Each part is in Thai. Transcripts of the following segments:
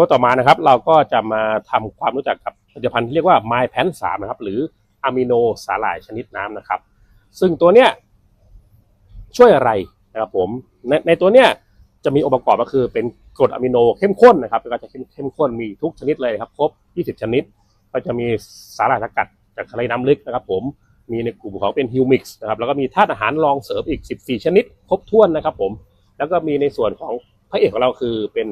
ตัวต่อมานะครับ เราก็จะมาทำความรู้จักกับผลิตภัณฑ์ที่เรียกว่า My p a n 3นะครับ หรืออะมิโนสาหร่ายชนิดน้ำนะครับ ซึ่งตัวเนี้ยช่วยอะไรนะครับผมในในตัวเนี้ยจะมีองค์ประกอบก็คือเป็นกรดอะมิโนเข้มข้นนะครับก็จะเข้มเข้มข้นมีทุกชนิดเลยครับครบ 20 ชนิด ก็จะมีสาหร่ายสกัดจากทะเลน้ำลึกนะครับ ผมมีในกลุ่มของเป็นฮิวมิกซ์นะครับแล้วก็มีธาตุอาหารรองเสริมอีก 14 ชนิด ครบถ้วนนะครับ ผมแล้วก็มีในส่วนของพระเอกของเราคือเป็น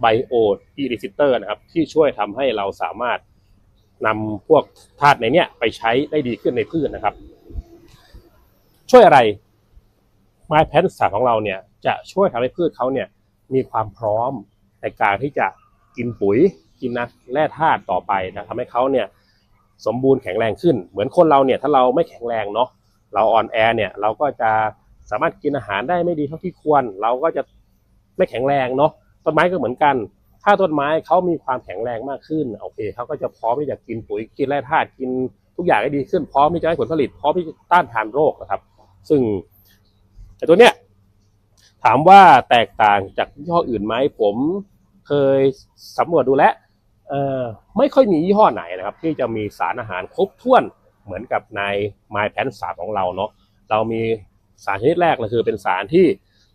ไบโออีริซิเตอร์นะครับ ที่ช่วยทำให้เราสามารถนำพวกธาตุในเนี้ยไปใช้ได้ดีขึ้นในพืชนะครับ ช่วยอะไร ไม้แพนสาของเราเนี่ยจะช่วยทำให้พืชเขาเนี่ยมีความพร้อมในการที่จะกินปุ๋ย กินนะแร่ธาตุต่อไปนะทำให้เขาเนี่ยสมบูรณ์แข็งแรงขึ้น เหมือนคนเราเนี่ยถ้าเราไม่แข็งแรงเนาะเราอ่อนแอเนี่ยเราก็จะสามารถกินอาหารได้ไม่ดีเท่าที่ควร เราก็จะไม่แข็งแรงเนาะ ต้นไม้ก็เหมือนกัน ถ้าต้นไม้เขามีความแข็งแรงมากขึ้นโอเคเขาก็จะพร้อมที่จะกินปุ๋ยกินแร่ธาตุกินทุกอย่างได้ดีขึ้นพร้อมที่จะให้ผลผลิตพร้อมที่จะต้านทานโรคนะครับ ซึ่งแต่ตัวเนี้ยถามว่าแตกต่างจากยี่ห้ออื่นไหมผมเคยสำรวจดูแลเอ่อไม่ค่อยมียี่ห้อไหนนะครับ ที่จะมีสารอาหารครบถ้วนเหมือนกับใน My p a n สาของเราเนาะเรามีสารชนิดแรกเลยคือเป็นสารที่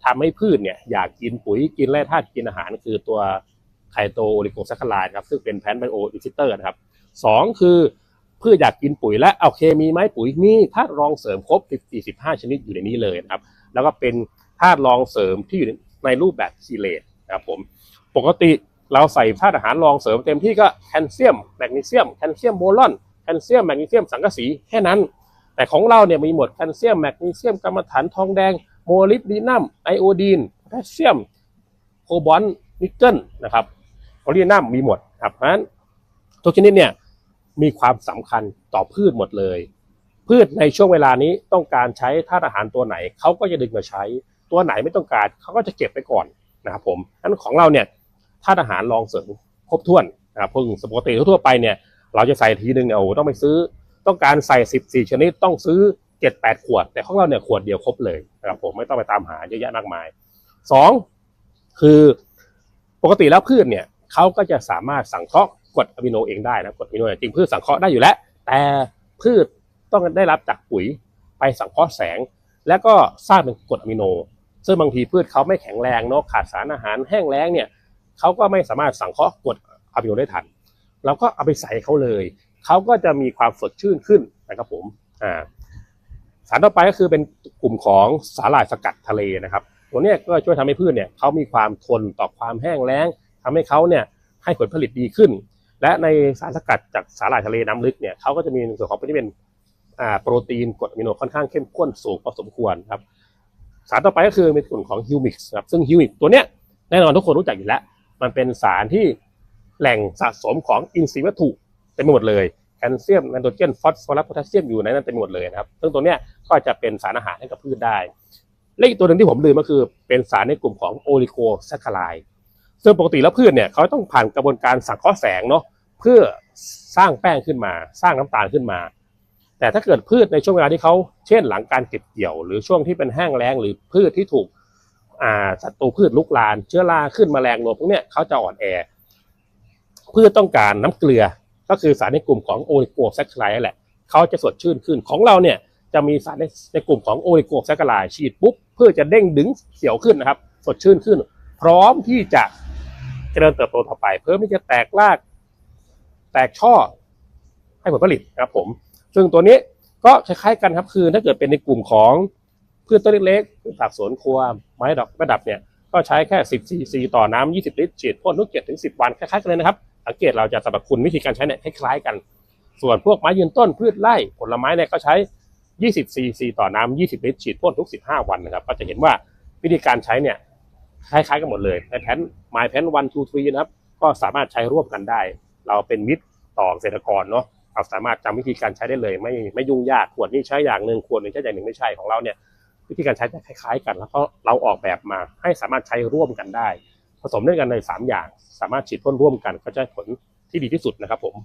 ทำให้พืชเนี่ยอยากกินปุ๋ยกินแร่ธาตุกินอาหาร คือตัวไคโตโอลิโกแซคคาไลด์ครับซึ่งเป็นแพนไบโออิซิเตอร์นะครับสองคือพืชอยากกินปุ๋ยและโอเคมีไหมปุ๋ยมีธาตุรองเสริมครบ45 ชนิดอยู่ในนี้เลยนะครับ แล้วก็เป็นธาตุรองเสริมที่อยู่ในรูปแบบซีเลตนะครับผมปกติเราใส่ธาตุอาหารรองเสริมเต็มที่ก็แคลเซียมแมกนีเซียมแคลเซียมโบรอนแคลเซียมแมกนีเซียมสังกะสีแค่นั้น แต่ของเราเนี่ยมีหมดแคลเซียมแมกนีเซียมกรรมฐานทองแดง ลิบดีนัมไอโอดีนโพแทสเซียม โคบอลนิกเกิลนะครับโพลีนัมมีหมดครับเพราะฉะนั้นทุกชนิดเนี่ยมีความสำคัญต่อพืชหมดเลย พืชในช่วงเวลานี้ต้องการใช้ธาตุอาหารตัวไหนเขาก็จะดึงมาใช้ ตัวไหนไม่ต้องการเขาก็จะเก็บไปก่อนนะครับผมอันของเราเนี่ยธาตุอาหารรองเสริมครบถ้วนนะครับพิ่งปกติทั่วไปเนี่ยเราจะใส่ทีหนึ่งเนี่ยโอ้ต้องไปซื้อ ต้องการใส่สิบสี่ชนิดต้องซื้อ เจ็ดแปดขวด แต่ของเราเนี่ยขวดเดียวครบเลยนะครับผมไม่ต้องไปตามหาเยอะแยะมากมายสองคือปกติแล้วพืชเนี่ยเขาก็จะสามารถสังเคราะห์กรดอะมิโนเองได้นะกรดอะมิโนจริงพืชสังเคราะห์ได้อยู่แล้ว แต่พืชต้องได้รับจากปุ๋ยไปสังเคราะห์แสง แล้วก็สร้างเป็นกรดอะมิโน ซึ่งบางทีพืชเขาไม่แข็งแรงเนาะขาดสารอาหารแห้งแล้งเนี่ยเขาก็ไม่สามารถสังเคราะห์กรดอะมิโนได้ทันเราก็เอาไปใส่เขาเลย เขาก็จะมีความสดชื่นขึ้นนะครับผมอ่า สารต่อไปก็คือเป็นกลุ่มของสาหร่ายสกัดทะเลนะครับตัวนี้ก็ช่วยทำให้พืชเนี่ยเขามีความทนต่อความแห้งแล้งทำให้เขาเนี่ยให้ผลผลิตดีขึ้น และในสารสกัดจากสาหร่ายทะเลน้ำลึกเนี่ยเขาก็จะมีในส่วนของที่เป็นโปรตีนกรดอะมิโนค่อนข้างเข้มข้นสูงพอสมควรครับสารต่อไปก็คือเป็นกลุ่มของฮิวมิกส์ครับซึ่งฮิวมิกตัวเนี้ยแน่นอนทุกคนรู้จักอยู่แล้ว มันเป็นสารที่แหล่งสะสมของอินทรีย์วัตถุเต็มไปหมดเลย คลเซียมไนโตรเจนฟอสฟอรัสโพแทสเซียมอยู่ในนั้นเต็มหมดเลยนะครับ ซึ่งตัวเนี้ยก็จะเป็นสารอาหารให้กับพืชได้ และอีกตัวหนึ่งที่ผมลืมก็คือเป็นสารในกลุ่มของโอลิโกแซคคาไลซึ่งปกติแล้วพืชเนี่ยเขาต้องผ่านกระบวนการสังเคราะห์แสงเนาะเพื่อสร้างแป้งขึ้นมา สร้างน้ำตาลขึ้นมา แต่ถ้าเกิดพืชในช่วงเวลาที่เขาเช่นหลังการเก็บเกี่ยว หรือช่วงที่เป็นแห้งแล้งหรือพืชที่ถูกศัตรูพืชลุกลาน เชื้อราขึ้นแมลงรวมพวกเนี้ยเขาจะอ่อนแอพืชต้องการน้ำเกลือ ก็คือสารในกลุ่มของโอลิโกแซคคาไลด์แหละเขาจะสดชื่นขึ้นของเราเนี่ยจะมีสารในในกลุ่มของโอลิโกแซคคาไลด์ฉีดปุ๊บเพื่อจะเด้งดึงเขียวขึ้นนะครับ สดชื่นขึ้น พร้อมที่จะเจริญเติบโตต่อไป เพิ่มที่จะแตกราก แตกช่อ ให้ผลผลิตนะครับผม ซึ่งตัวนี้ก็คล้ายๆกันครับคือถ้าเกิดเป็นในกลุ่มของพืชต้นเล็กๆพืชผักสวนครัวไม้ดอกประดับเนี่ยก็ใช้แค่ 10ซีซีต่อน้ำ20 ลิตรฉีดพ่นทุก7ถึง 10 วันคล้ายๆกันเลยนะครับ สังเกตเราจะสรรพคุณวิธีการใช้เนี่ยคล้ายๆกัน ส่วนพวกไม้ยืนต้นพืชไร่ผลไม้เนี่ยก็ใช้ 20ซีซีต่อน้ำ20 ลิตรฉีดพ่นทุก 15 วันนะครับ ก็จะเห็นว่าวิธีการใช้เนี่ยคล้ายๆกันหมดเลยในแผน My Pen 1 2 3นะครับ ก็สามารถใช้ร่วมกันได้ เราเป็นมิตรต่อเกษตรกรเนาะเราสามารถจำวิธีการใช้ได้เลย ไม่ไม่ยุ่งยากขวดนี้ใช้อย่างหนึ่งขวดนึงใช้อย่างหนึ่งไม่ใช่ของเราเนี่ยวิธีการใช้จะคล้าย ๆ กัน แล้วก็เราออกแบบมาให้สามารถใช้ร่วมกันได้ ผสมด้วยกันในสามอย่าง สามารถฉีดพ่นร่วมกันก็จะผลที่ดีที่สุดนะครับผม